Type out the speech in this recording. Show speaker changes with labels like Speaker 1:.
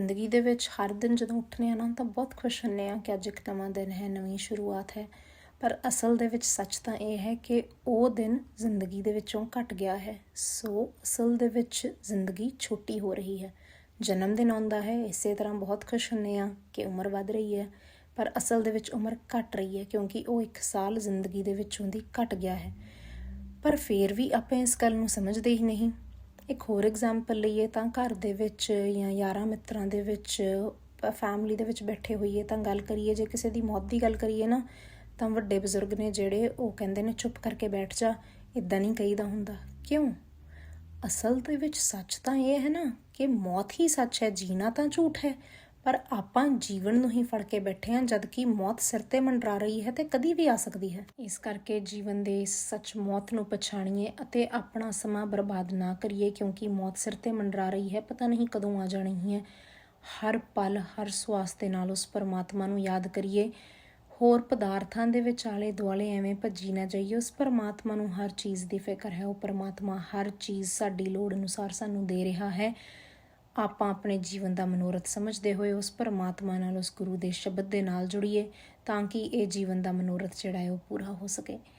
Speaker 1: ਜ਼ਿੰਦਗੀ ਦੇ ਵਿੱਚ ਹਰ ਦਿਨ ਜਦੋਂ ਉੱਠਨੇ ਆ ਨਾ, ਤਾਂ ਬਹੁਤ ਖੁਸ਼ ਹੁੰਨੇ ਆ ਕਿ ਅੱਜ ਇੱਕ ਨਵਾਂ ਦਿਨ ਹੈ, ਨਵੀਂ ਸ਼ੁਰੂਆਤ ਹੈ। ਪਰ ਅਸਲ ਦੇ ਵਿੱਚ ਸੱਚ ਤਾਂ ਇਹ ਹੈ ਕਿ ਉਹ ਦਿਨ ਜ਼ਿੰਦਗੀ ਦੇ ਵਿੱਚੋਂ ਘਟ ਗਿਆ ਹੈ। ਸੋ ਅਸਲ ਦੇ ਵਿੱਚ ਜ਼ਿੰਦਗੀ ਛੋਟੀ ਹੋ ਰਹੀ ਹੈ। ਜਨਮ ਦਿਨ ਆਉਂਦਾ ਹੈ, ਇਸੇ ਤਰ੍ਹਾਂ ਬਹੁਤ ਖੁਸ਼ ਹੁੰਨੇ ਆ ਕਿ ਉਮਰ ਵੱਧ ਰਹੀ ਹੈ। ਪਰ ਅਸਲ ਦੇ ਵਿੱਚ ਉਮਰ ਘਟ ਰਹੀ ਹੈ ਕਿਉਂਕਿ ਉਹ ਇੱਕ ਸਾਲ ਜ਼ਿੰਦਗੀ ਦੇ ਵਿੱਚੋਂ ਦੀ ਘਟ ਗਿਆ ਹੈ। ਪਰ ਫੇਰ ਵੀ ਆਪਾਂ ਇਸ ਗੱਲ ਨੂੰ ਸਮਝਦੇ ਹੀ ਨਹੀਂ। ਇੱਕ ਹੋਰ ਐਗਜ਼ਾਮਪਲ ਲਈਏ ਤਾਂ ਘਰ ਦੇ ਵਿੱਚ ਜਾਂ ਯਾਰਾਂ ਮਿੱਤਰਾਂ ਦੇ ਵਿੱਚ ਫੈਮਿਲੀ ਦੇ ਵਿੱਚ ਬੈਠੇ ਹੋਈਏ ਤਾਂ ਗੱਲ ਕਰੀਏ, ਜੇ ਕਿਸੇ ਦੀ ਮੌਤ ਦੀ ਗੱਲ ਕਰੀਏ ਨਾ, ਤਾਂ ਵੱਡੇ ਬਜ਼ੁਰਗ ਨੇ ਜਿਹੜੇ ਉਹ ਕਹਿੰਦੇ ਨੇ, ਚੁੱਪ ਕਰਕੇ ਬੈਠ ਜਾ ਇਦਾਂ ਨਹੀਂ ਕਹੀਦਾ ਹੁੰਦਾ। ਕਿਉਂ? ਅਸਲ ਦੇ ਵਿੱਚ ਸੱਚ ਤਾਂ ਇਹ ਹੈ ਨਾ ਕਿ ਮੌਤ ਹੀ ਸੱਚ ਹੈ, ਜੀਣਾ ਤਾਂ ਝੂਠ ਹੈ। ਪਰ ਆਪਾਂ ਜੀਵਨ ਨੂੰ ਹੀ ਫੜ ਕੇ ਬੈਠੇ ਹਾਂ, ਜਦ ਕਿ ਮੌਤ ਸਿਰ ਤੇ ਮੰਡਰਾ ਰਹੀ ਹੈ ਤੇ ਕਦੀ ਵੀ ਆ ਸਕਦੀ ਹੈ। ਇਸ ਕਰਕੇ ਜੀਵਨ ਦੇ ਸੱਚ ਮੌਤ ਨੂੰ ਪਛਾਣੀਏ ਅਤੇ ਆਪਣਾ ਸਮਾਂ ਬਰਬਾਦ ਨਾ ਕਰੀਏ, ਕਿਉਂਕਿ ਮੌਤ ਸਿਰ ਤੇ ਮੰਡਰਾ ਰਹੀ ਹੈ, ਪਤਾ ਨਹੀਂ ਕਦੋਂ ਆ ਜਾਣੀ ਹੈ। ਹਰ ਪਲ, ਹਰ ਸਵਾਸ ਦੇ ਨਾਲ ਉਸ ਪਰਮਾਤਮਾ ਨੂੰ ਯਾਦ ਕਰੀਏ। ਹੋਰ ਪਦਾਰਥਾਂ ਦੇ ਵਿੱਚ ਆਲੇ ਦੁਆਲੇ ਐਵੇਂ ਭੱਜੀ ਨਾ ਜਾਈਏ, ਉਸ ਪਰਮਾਤਮਾ ਨੂੰ ਹਰ ਚੀਜ਼ ਦੀ ਫਿਕਰ ਹੈ। ਉਹ ਪਰਮਾਤਮਾ ਹਰ ਚੀਜ਼ ਸਾਡੀ ਲੋੜ ਅਨੁਸਾਰ ਸਾਨੂੰ ਦੇ ਰਿਹਾ ਹੈ। ਆਪਾਂ ਆਪਣੇ ਜੀਵਨ ਦਾ ਮਨੋਰਥ ਸਮਝਦੇ ਹੋਏ ਉਸ ਪਰਮਾਤਮਾ ਨਾਲ ਉਸ ਗੁਰੂ ਦੇ ਸ਼ਬਦ ਦੇ ਨਾਲ ਜੁੜੀਏ ਤਾਂ ਕਿ ਇਹ ਜੀਵਨ ਦਾ ਮਨੋਰਥ ਜਿਹੜਾ ਹੈ ਉਹ ਪੂਰਾ ਹੋ ਸਕੇ।